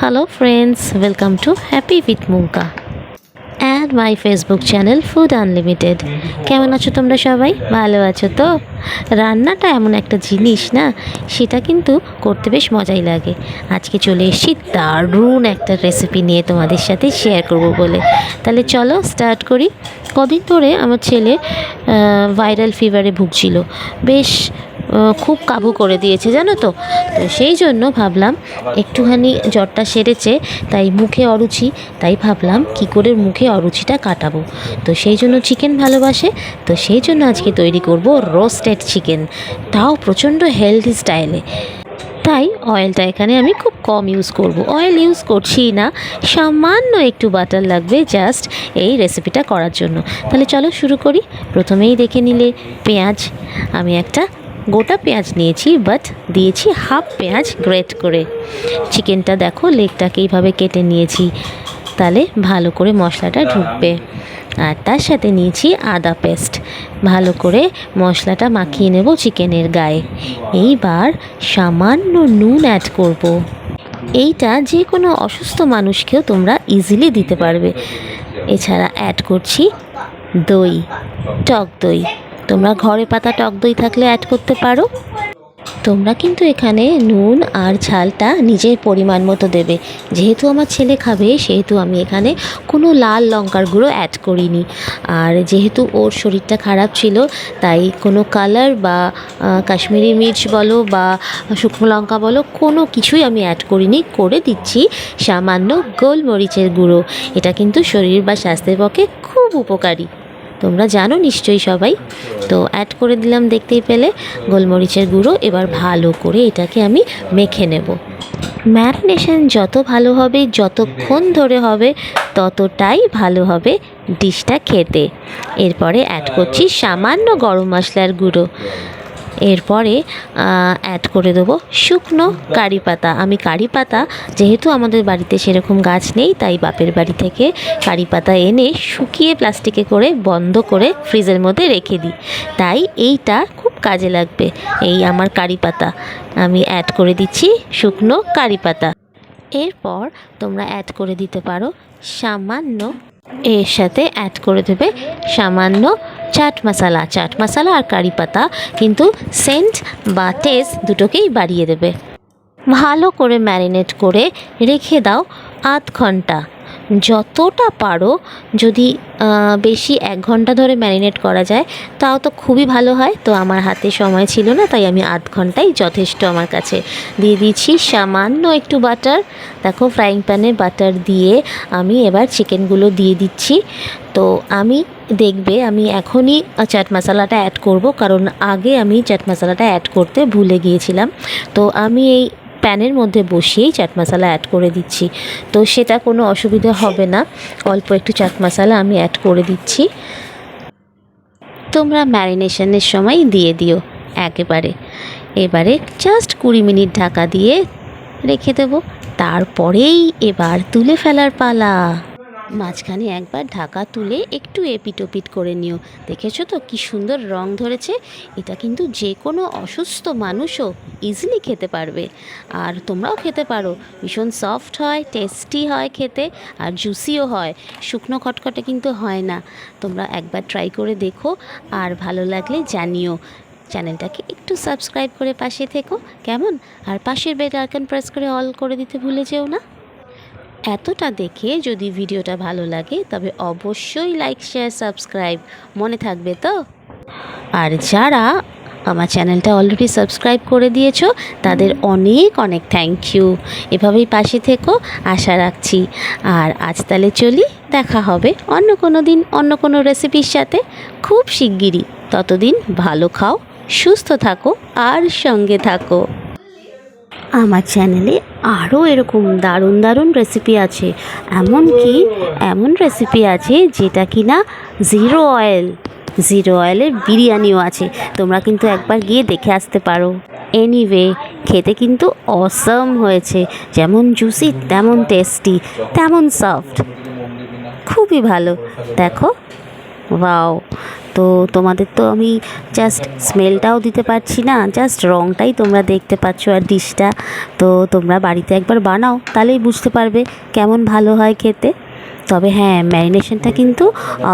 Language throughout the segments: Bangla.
Hello friends, welcome to Happy with Munka and my Facebook channel Food Unlimited. কেমন আছো তোমরা সবাই? ভালো আছো তো? রান্নাটা এমন একটা জিনিস না সেটা কিন্তু করতে বেশ মজাই লাগে। আজকে চলে এসেছি দারুণ একটা রেসিপি নিয়ে তোমাদের সাথে শেয়ার করব বলে। তাহলে চলো স্টার্ট করি। কদিন ধরে আমার ছেলে ভাইরাল ফিভারে ভুগছিল। বেশ খুব কাবু করে দিয়েছে, জানো তো? তো সেই জন্য ভাবলাম একটুখানি জ্বরটা সেরেছে, তাই মুখে অরুচি, তাই ভাবলাম কি করে মুখে অরুচিটা কাটাবো। তো সেই জন্য চিকেন ভালোবাসে, তো সেই জন্য আজকে তৈরি করব রোস্টেড চিকেন তাও প্রচণ্ড হেলদি স্টাইলে তাই অয়েলটা এখানে আমি খুব কম ইউজ করব। অয়েল ইউজ করছি না, সামান্য একটু বাটার লাগবে জাস্ট এই রেসিপিটা করার জন্য। তাহলে চলো শুরু করি, প্রথমেই দেখে নিলে পেঁয়াজ, আমি একটা গোটা পেঁয়াজ নিয়েছি বাট দিয়েছি হাফ পেঁয়াজ গ্রেট করে। চিকেনটা দেখো লেগটাকে এইভাবে কেটে নিয়েছি, তাহলে ভালো করে মশলাটা ঢুকবে। আর তার সাথে নিয়েছি আদা পেস্ট ভালো করে মশলাটা মাখিয়ে নেব চিকেনের গায়ে। এইবার সামান্য নুন অ্যাড করব। এইটা যে কোনো অসুস্থ মানুষকেও তোমরা ইজিলি দিতে পারবে। এছাড়া অ্যাড করছি দই, টক দই। তোমরা ঘরে পাতা টক দই থাকলে অ্যাড করতে পারো। তোমরা কিন্তু এখানে নুন আর ঝালটা নিজের পরিমাণ মতো দেবে। যেহেতু আমার ছেলে খাবে, সেহেতু আমি এখানে কোনো লাল লঙ্কার গুঁড়ো অ্যাড করিনি। আর যেহেতু ওর শরীরটা খারাপ ছিল, তাই কোনো কালার বা কাশ্মীরি মির্চ বলো বা শুকনো লঙ্কা বলো, কোনো কিছুই আমি অ্যাড করিনি। করে দিচ্ছি সামান্য গোলমরিচের গুঁড়ো। এটা কিন্তু শরীর বা স্বাস্থ্যের পক্ষে খুব উপকারী। তোমরা জানো নিশ্চয়ই সবাই। তো অ্যাড করে দিলাম দেখতেই পেলে। গোলমরিচের গুঁড়ো, এবার ভালো করে এটাকে আমি মেখে নেব। ম্যারিনেশন যত ভালো হবে, যতক্ষণ ধরে হবে, ততটাই ভালো হবে ডিশটা খেতে। এরপরে অ্যাড করছি সামান্য গরম মশলার গুঁড়ো। এরপরে অ্যাড করে দেবো শুকনো কারি পাতা। আমি কারি পাতা, যেহেতু আমাদের বাড়িতে সেরকম গাছ নেই, তাই বাপের বাড়ি থেকে কারি পাতা এনে শুকিয়ে প্লাস্টিকে করে বন্ধ করে ফ্রিজের মধ্যে রেখে দিই। তাই এইটা খুব কাজে লাগবে, এই আমার কারি পাতা। আমি অ্যাড করে দিচ্ছি শুকনো কারি পাতা। এরপর তোমরা অ্যাড করে দিতে পারো সামান্য, এর সাথে অ্যাড করে দেবে সামান্য চাট মশলা চাট মশলা আর কারি পাতা, কিন্তু সেন্ট বা টেস্ট দুটোকেই বাড়িয়ে দেবে। ভালো করে ম্যারিনেট করে রেখে দাও আধ ঘণ্টা। যতটা পারো যদি বেশি এক ঘণ্টা ধরে ম্যারিনেট করা যায়, তাও তো খুবই ভালো হয়। তো আমার হাতে সময় ছিল না, তাই আমি আধ ঘন্টাই যথেষ্ট আমার কাছে দিয়ে দিচ্ছি সামান্য একটু বাটার, দেখো ফ্রাইং প্যানে বাটার দিয়ে আমি এবার চিকেনগুলো দিয়ে দিচ্ছি। তো আমি, দেখবে আমি এখনই চাট মশলাটা অ্যাড করব, কারণ আগে আমি চাট মশলাটা অ্যাড করতে ভুলে গিয়েছিলাম। তো আমি এই প্যানের মধ্যে বসিয়েই চাট মশালা অ্যাড করে দিচ্ছি। তো সেটা কোনো অসুবিধা হবে না। অল্প একটু চাট মশালা আমি অ্যাড করে দিচ্ছি। তোমরা ম্যারিনেশনের সময় দিয়ে দিও একেবারে। এবারে জাস্ট কুড়ি মিনিট ঢাকা দিয়ে রেখে দেবো। তারপরেই এবার তুলে ফেলার পালা। মাঝখানে একবার ঢাকা তুলে একটু এপিটোপিট করে নিও। দেখেছ তো কি সুন্দর রং ধরেছে? এটা কিন্তু যে কোনো অসুস্থ মানুষও ইজিলি খেতে পারবে। আর তোমরাও খেতে পারো। ভীষণ সফট হয় টেস্টি হয় খেতে আর জুসিও হয়। শুকনো খটখটে কিন্তু হয় না। তোমরা একবার ট্রাই করে দেখো আর ভালো লাগলে জানিও। চ্যানেলটাকে একটু সাবস্ক্রাইব করে পাশে থেকো, কেমন? আর পাশের বেল আইকন প্রেস করে অল করে দিতে ভুলে যেও না। এতটা দেখে যদি ভিডিওটা ভালো লাগে, তবে অবশ্যই লাইক শেয়ার সাবস্ক্রাইব মনে থাকবে তো? আর যারা আমার চ্যানেলটা অলরেডি সাবস্ক্রাইব করে দিয়েছ, তাদের অনেক অনেক থ্যাংক ইউ এভাবেই পাশে থেকো, আশা রাখছি। আর আজ তাহলে চলি, দেখা হবে অন্য কোনো দিন, অন্য কোনো রেসিপির সাথে। খুব শিগগিরই। ততদিন ভালো খাও, সুস্থ থাকো, আর সঙ্গে থাকো। আমার চ্যানেলে আরও এরকম দারুণ দারুণ রেসিপি আছে। এমনকি এমন রেসিপি আছে যেটা কি না জিরো অয়েল জিরো অয়েলের বিরিয়ানিও আছে। তোমরা কিন্তু একবার গিয়ে দেখে আসতে পারো। এনিওয়ে খেতে কিন্তু অসম হয়েছে। যেমন জুসি তেমন টেস্টি তেমন সফট খুবই ভালো। দেখো ওয়াও তো তোমাদের তো আমি জাস্ট স্মেলটাও দিতে পারছি না জাস্ট রঙটাই তোমরা দেখতে পাচ্ছ আর ডিশটা তো তোমরা বাড়িতে একবার বানাও, তাহলেই বুঝতে পারবে কেমন ভালো হয় খেতে। তবে হ্যাঁ ম্যারিনেশনটা কিন্তু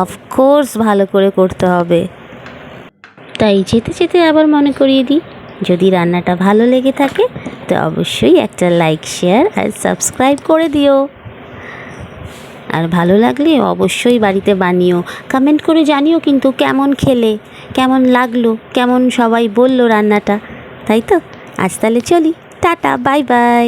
অফকোর্স ভালো করে করতে হবে। তাই যেতে যেতে আবার মনে করিয়ে দিই, যদি রান্নাটা ভালো লেগে থাকে, তো অবশ্যই একটা লাইক শেয়ার আর সাবস্ক্রাইব করে দিও। আর ভালো লাগলে অবশ্যই বাড়িতে বানিও। কমেন্ট করে জানিও কিন্তু কেমন খেলে, কেমন লাগল, কেমন সবাই বলল রান্নাটা, তাই তো? আজ তাহলে চলি, টাটা বাই বাই